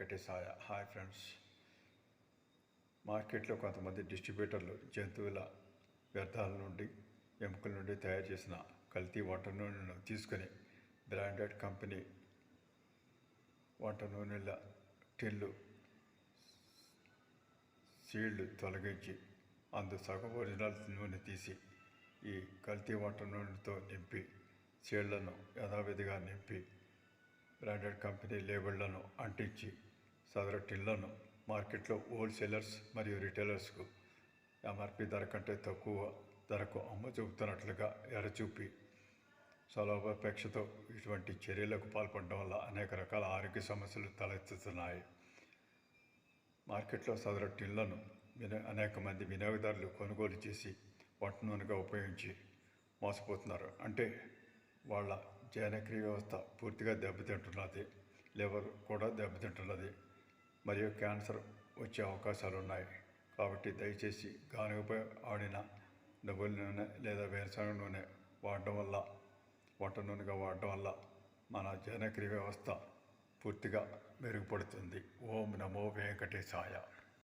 వెంకటేశాయ hi friends. మార్కెట్లో కొంతమంది డిస్ట్రిబ్యూటర్లు జంతువుల వ్యర్థాల నుండి ఎముకల నుండి తయారు చేసిన కల్తీ వంట నూనెను తీసుకొని బ్రాండెడ్ కంపెనీ వంట నూనెల టిన్లు సీళ్ళు తొలగించి అందు సగం ఒరిజినల్ నూనె తీసి ఈ కల్తీ వంట నూనెతో నింపి సీళ్ళను యథావిధిగా నింపి బ్రాండెడ్ కంపెనీ లేబుళ్ళను అంటించి సదరు టిన్లను మార్కెట్లో హోల్సేలర్స్ మరియు రిటైలర్స్కు ఎంఆర్పి ధర కంటే తక్కువ ధరకు అమ్మ చూపుతున్నట్లుగా ఎరచూపి స్వలాభాపేక్షతో ఇటువంటి చర్యలకు పాల్పడడం వల్ల అనేక రకాల ఆరోగ్య సమస్యలు తలెత్తుతున్నాయి. మార్కెట్లో సదరు టిన్లను విన అనేక మంది వినియోగదారులు కొనుగోలు చేసి వంట నూనెగా ఉపయోగించి మోసపోతున్నారు. అంటే వాళ్ళ జీర్ణక్రియ వ్యవస్థ పూర్తిగా దెబ్బతింటున్నది. లివర్ కూడా దెబ్బతింటున్నది. మరియు క్యాన్సర్ వచ్చే అవకాశాలు ఉన్నాయి కాబట్టి దయచేసి గానుగపై ఆడిన నువ్వుల నూనె లేదా వేరుశనగ నూనె వాడడం వల్ల వంట నూనెగా వాడడం వల్ల మన జీర్ణక్రియ వ్యవస్థ పూర్తిగా మెరుగుపడుతుంది. ఓం నమో వెంకటేశాయ.